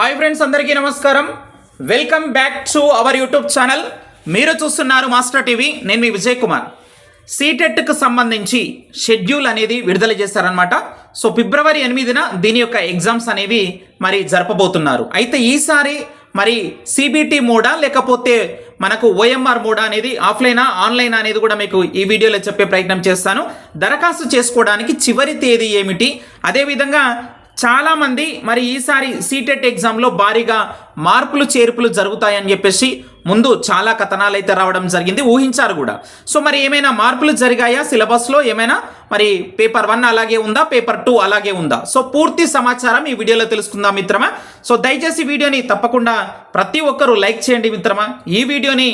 Hi friends అందరికీ నమస్కారం. Welcome back to our YouTube channel మీరు చూస్తున్నారు మాస్టర్ టీవీ నేను మీ విజయ్ కుమార్. సీటెట్కు సంబంధించి షెడ్యూల్ అనేది విడుదల చేశారనమాట సో ఫిబ్రవరి ఎనిమిదిన దీని యొక్క ఎగ్జామ్స్ అనేవి మరి జరపబోతున్నారు. అయితే ఈసారి మరి సిబిటి మోడా లేకపోతే మనకు ఓఎంఆర్ మోడా అనేది ఆఫ్లైనా ఆన్లైన్ అనేది కూడా మీకు ఈ వీడియోలో చెప్పే ప్రయత్నం చేస్తాను. దరఖాస్తు చేసుకోవడానికి చివరి తేదీ ఏమిటి? అదేవిధంగా చాలామంది మరి ఈసారి సీటెట్ ఎగ్జామ్లో భారీగా మార్పులు చేర్పులు జరుగుతాయని చెప్పేసి ముందు చాలా కథనాలు అయితే రావడం జరిగింది ఊహించారు కూడా. సో మరి ఏమైనా మార్పులు జరిగాయా సిలబస్లో? ఏమైనా? మరి పేపర్ వన్ అలాగే ఉందా? పేపర్ టూ అలాగే ఉందా? సో పూర్తి సమాచారం ఈ వీడియోలో తెలుసుకుందాం మిత్రమా. సో దయచేసి వీడియోని తప్పకుండా ప్రతి ఒక్కరూ లైక్ చేయండి మిత్రమా. ఈ వీడియోని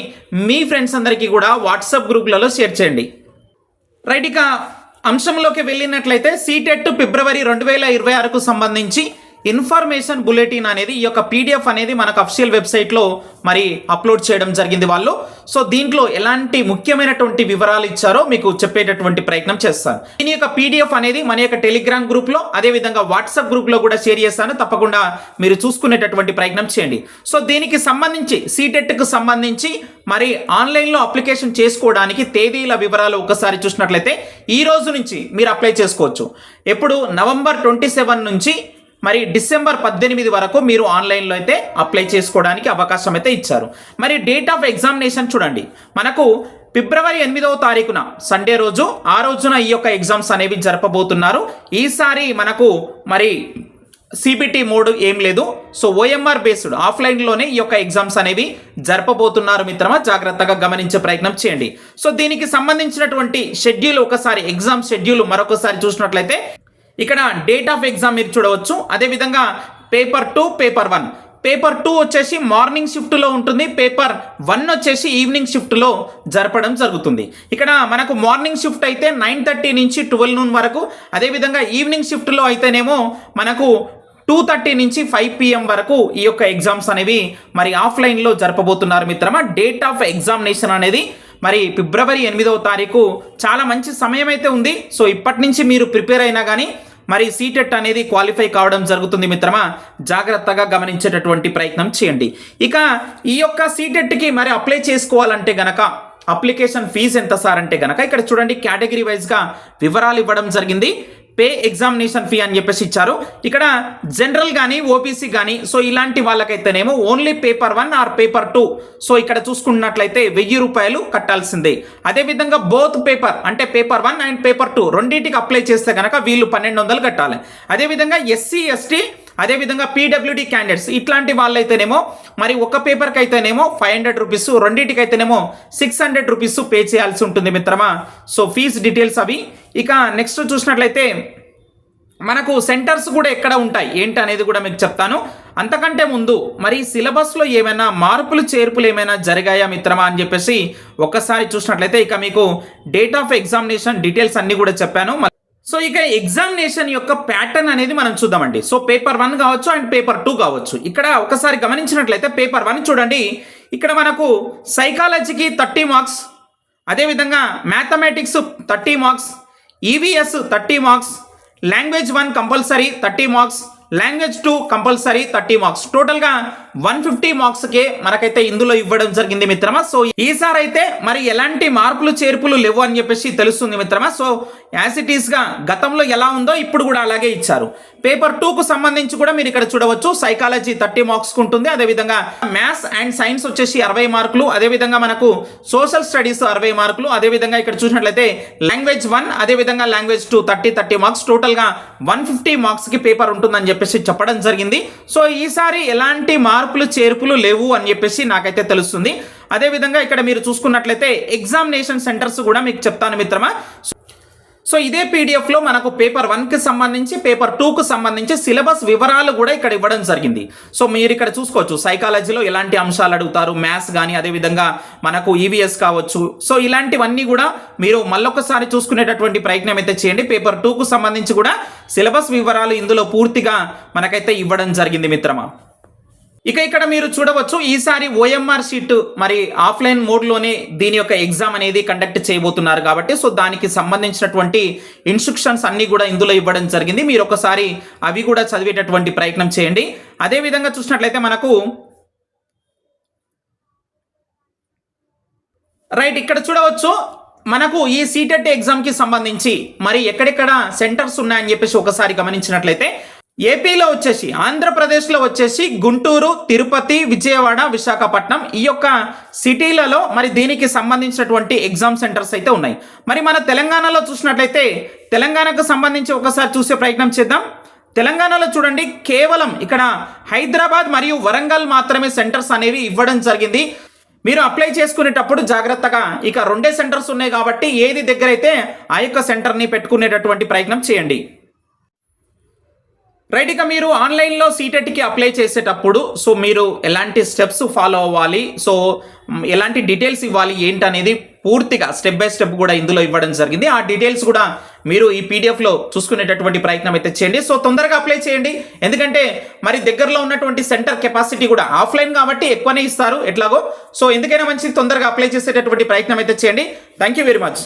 మీ ఫ్రెండ్స్ అందరికీ కూడా వాట్సాప్ గ్రూప్లలో షేర్ చేయండి. రైట్ ఇక అంశంలోకి వెళ్ళినట్లయితే సీటెట్ ఫిబ్రవరి రెండు వేల ఇరవై ఆరుకు సంబంధించి ఇన్ఫర్మేషన్ బులెటిన్ అనేది ఈ యొక్క పీడిఎఫ్ అనేది మనకు అఫిషియల్ వెబ్సైట్లో మరి అప్లోడ్ చేయడం జరిగింది వాళ్ళు. సో దీంట్లో ఎలాంటి ముఖ్యమైనటువంటి వివరాలు ఇచ్చారో మీకు చెప్పేటటువంటి ప్రయత్నం చేస్తాను. దీని యొక్క పీడిఎఫ్ అనేది మన యొక్క టెలిగ్రామ్ గ్రూప్లో అదేవిధంగా వాట్సాప్ గ్రూప్లో కూడా షేర్ చేస్తాను. తప్పకుండా మీరు చూసుకునేటటువంటి ప్రయత్నం చేయండి. సో దీనికి సంబంధించి సీటెట్కు సంబంధించి మరి ఆన్లైన్లో అప్లికేషన్ చేసుకోవడానికి తేదీల వివరాలు ఒకసారి చూసినట్లయితే ఈ రోజు నుంచి మీరు అప్లై చేసుకోవచ్చు. ఎప్పుడు నవంబర్ ట్వంటీ సెవెన్ నుంచి మరి డిసెంబర్ పద్దెనిమిది వరకు మీరు ఆన్లైన్లో అయితే అప్లై చేసుకోవడానికి అవకాశం అయితే ఇచ్చారు. మరి డేట్ ఆఫ్ ఎగ్జామినేషన్ చూడండి. మనకు ఫిబ్రవరి ఎనిమిదవ తారీఖున సండే రోజు ఆ రోజున ఈ యొక్క ఎగ్జామ్స్ అనేవి జరపబోతున్నారు. ఈసారి మనకు మరి సిబిటి మోడ్ ఏం లేదు. సో ఓఎంఆర్ బేస్డ్ ఆఫ్లైన్లోనే ఈ యొక్క ఎగ్జామ్స్ అనేవి జరపబోతున్నారు మిత్రమా. జాగ్రత్తగా గమనించే ప్రయత్నం చేయండి. సో దీనికి సంబంధించినటువంటి షెడ్యూల్ ఒకసారి ఎగ్జామ్ షెడ్యూల్ మరొకసారి చూసినట్లయితే ఇక్కడ డేట్ ఆఫ్ ఎగ్జామ్ మీరు చూడవచ్చు. అదేవిధంగా paper two paper one paper two వచ్చేసి మార్నింగ్ షిఫ్ట్లో ఉంటుంది. పేపర్ వన్ వచ్చేసి ఈవినింగ్ షిఫ్ట్లో జరపడం జరుగుతుంది. ఇక్కడ మనకు మార్నింగ్ షిఫ్ట్ అయితే నైన్ థర్టీ నుంచి ట్వెల్వ్ నూన్ వరకు. అదేవిధంగా ఈవినింగ్ షిఫ్ట్లో అయితేనేమో మనకు టూ థర్టీ నుంచి ఫైవ్ పిఎం వరకు ఈ యొక్క ఎగ్జామ్స్ అనేవి మరి ఆఫ్లైన్లో జరపబోతున్నారు మిత్రమా. డేట్ ఆఫ్ ఎగ్జామినేషన్ అనేది మరి ఫిబ్రవరి ఎనిమిదవ తారీఖు చాలా మంచి సమయం అయితే ఉంది. సో ఇప్పటి నుంచి మీరు ప్రిపేర్ అయినా కానీ మరి సీటెట్ అనేది క్వాలిఫై కావడం జరుగుతుంది మిత్రమా? జాగ్రత్తగా గమనించేటటువంటి ప్రయత్నం చేయండి. ఇక ఈ యొక్క సీటెట్కి మరి అప్లై చేసుకోవాలంటే గనక అప్లికేషన్ ఫీజు ఎంత సార్ అంటే గనక ఇక్కడ చూడండి కేటగిరీ వైజ్గా వివరాలు ఇవ్వడం జరిగింది. పే ఎగ్జామినేషన్ ఫీ అని చెప్పేసి ఇచ్చారు. ఇక్కడ జనరల్ కానీ ఓబీసీ కానీ సో ఇలాంటి వాళ్ళకైతేనేమో only paper one or paper two so ఇక్కడ చూసుకున్నట్లయితే వెయ్యి రూపాయలు కట్టాల్సిందే. అదేవిధంగా బోత్ పేపర్ అంటే paper one and paper two రెండింటికి అప్లై చేస్తే కనుక వీళ్ళు పన్నెండు వందలు కట్టాలి. అదేవిధంగా ఎస్సీ ఎస్టీ అదేవిధంగా పీడబ్ల్యూడీ క్యాండిడేట్స్ ఇట్లాంటి వాళ్ళైతేనేమో మరి ఒక పేపర్కి అయితేనేమో ఫైవ్ హండ్రెడ్ రూపీస్ రెండింటికి అయితేనేమో సిక్స్ హండ్రెడ్ రూపీస్ పే చేయాల్సి ఉంటుంది మిత్రమా? సో ఫీజ్ డీటెయిల్స్ అవి. ఇక నెక్స్ట్ చూసినట్లయితే మనకు సెంటర్స్ కూడా ఎక్కడ ఉంటాయి? ఏంటి అనేది కూడా మీకు చెప్తాను. అంతకంటే ముందు మరి సిలబస్లో ఏమైనా మార్పులు చేర్పులు ఏమైనా జరిగాయా మిత్రమా అని చెప్పేసి ఒక్కసారి చూసినట్లయితే ఇక మీకు డేట్ ఆఫ్ ఎగ్జామినేషన్ డీటెయిల్స్ అన్ని కూడా చెప్పాను. సో ఇక ఎగ్జామినేషన్ యొక్క ప్యాటర్న్ అనేది మనం చూద్దామండి. సో పేపర్ వన్ కావచ్చు అండ్ పేపర్ టూ కావచ్చు. ఇక్కడ ఒకసారి గమనించినట్లయితే పేపర్ వన్ చూడండి. ఇక్కడ మనకు సైకాలజీకి థర్టీ మార్క్స్ అదేవిధంగా mathematics thirty marks EVS thirty marks language one compulsory thirty marks language two compulsory thirty marks టోటల్గా వన్ ఫిఫ్టీ మార్క్స్ కే మనకైతే ఇందులో ఇవ్వడం జరిగింది మిత్రమా? సో ఈసారి అయితే మరి ఎలాంటి మార్పులు చేర్పులు లేవు అని చెప్పేసి తెలుస్తుంది మిత్రమా? సో యాజ్ ఇట్ ఈస్గా గతంలో ఎలా ఉందో ఇప్పుడు కూడా అలాగే ఇచ్చారు. పేపర్ టూకు సంబంధించి కూడా మీరు ఇక్కడ చూడవచ్చు. సైకాలజీ థర్టీ మార్క్స్ ఉంటుంది. అదేవిధంగా మ్యాథ్స్ అండ్ సైన్స్ వచ్చేసి అరవై మార్కులు. అదేవిధంగా మనకు సోషల్ స్టడీస్ అరవై మార్కులు. అదేవిధంగా ఇక్కడ చూసినట్లయితే లాంగ్వేజ్ వన్ అదేవిధంగా language two thirty thirty marks టోటల్గా వన్ ఫిఫ్టీ మార్క్స్కి పేపర్ ఉంటుందని చెప్పేసి చెప్పడం జరిగింది. సో ఈసారి ఎలాంటి మార్పులు చేర్పులు లేవు అని చెప్పేసి నాకైతే తెలుస్తుంది. అదేవిధంగా ఇక్కడ మీరు చూసుకున్నట్లయితే ఎగ్జామినేషన్ సెంటర్స్ కూడా మీకు చెప్తాను మిత్రమా. సో ఇదే పీడిఎఫ్లో మనకు పేపర్ వన్కి సంబంధించి పేపర్ టూకు సంబంధించి సిలబస్ వివరాలు కూడా ఇక్కడ ఇవ్వడం జరిగింది. సో మీరు ఇక్కడ చూసుకోవచ్చు సైకాలజీలో ఎలాంటి అంశాలు అడుగుతారు మ్యాథ్స్ కానీ అదేవిధంగా మనకు ఈవీఎస్ కావచ్చు. సో ఇలాంటివన్నీ కూడా మీరు మళ్ళొకసారి చూసుకునేటటువంటి ప్రయత్నం అయితే చేయండి. పేపర్ టూకు సంబంధించి కూడా సిలబస్ వివరాలు ఇందులో పూర్తిగా మనకైతే ఇవ్వడం జరిగింది మిత్రమా. ఇక ఇక్కడ మీరు చూడవచ్చు ఈసారి ఓఎంఆర్ షీట్ మరి ఆఫ్లైన్ మోడ్లోనే దీని యొక్క ఎగ్జామ్ అనేది కండక్ట్ చేయబోతున్నారు కాబట్టి సో దానికి సంబంధించినటువంటి ఇన్స్ట్రక్షన్స్ అన్నీ కూడా ఇందులో ఇవ్వడం జరిగింది. మీరు ఒకసారి అవి కూడా చదివేటటువంటి ప్రయత్నం చేయండి. అదే విధంగా చూసినట్లయితే మనకు రైట్ ఇక్కడ చూడవచ్చు మనకు ఈ సీటెట్ ఎగ్జామ్కి సంబంధించి మరి ఎక్కడెక్కడ సెంటర్స్ ఉన్నాయని చెప్పేసి ఒకసారి గమనించినట్లయితే ఏపీలో వచ్చేసి ఆంధ్రప్రదేశ్లో వచ్చేసి గుంటూరు తిరుపతి విజయవాడ విశాఖపట్నం ఈ యొక్క సిటీలలో మరి దీనికి సంబంధించినటువంటి ఎగ్జామ్ సెంటర్స్ అయితే ఉన్నాయి. మరి మన తెలంగాణలో చూసినట్లయితే తెలంగాణకు సంబంధించి ఒకసారి చూసే ప్రయత్నం చేద్దాం. తెలంగాణలో చూడండి కేవలం ఇక్కడ హైదరాబాద్ మరియు వరంగల్ మాత్రమే సెంటర్స్ అనేవి ఇవ్వడం జరిగింది. మీరు అప్లై చేసుకునేటప్పుడు జాగ్రత్తగా ఇక రెండే సెంటర్స్ ఉన్నాయి కాబట్టి ఏది దగ్గర అయితే ఆ యొక్క సెంటర్ని పెట్టుకునేటటువంటి ప్రయత్నం చేయండి. రైట్ ఇక మీరు ఆన్లైన్లో సీటెట్కి అప్లై చేసేటప్పుడు సో మీరు ఎలాంటి స్టెప్స్ ఫాలో అవ్వాలి సో ఎలాంటి డీటెయిల్స్ ఇవ్వాలి ఏంటనేది పూర్తిగా స్టెప్ బై స్టెప్ కూడా ఇందులో ఇవ్వడం జరిగింది. ఆ డీటెయిల్స్ కూడా మీరు ఈ పీడిఎఫ్లో చూసుకునేటటువంటి ప్రయత్నం అయితే చేయండి. సో తొందరగా అప్లై చేయండి. ఎందుకంటే మరి దగ్గరలో ఉన్నటువంటి సెంటర్ కెపాసిటీ కూడా ఆఫ్లైన్ కాబట్టి ఎక్కువనే ఇస్తారు ఎట్లాగో. సో ఎందుకైనా మంచిది తొందరగా అప్లై చేసేటటువంటి ప్రయత్నం అయితే చేయండి. Thank you very much.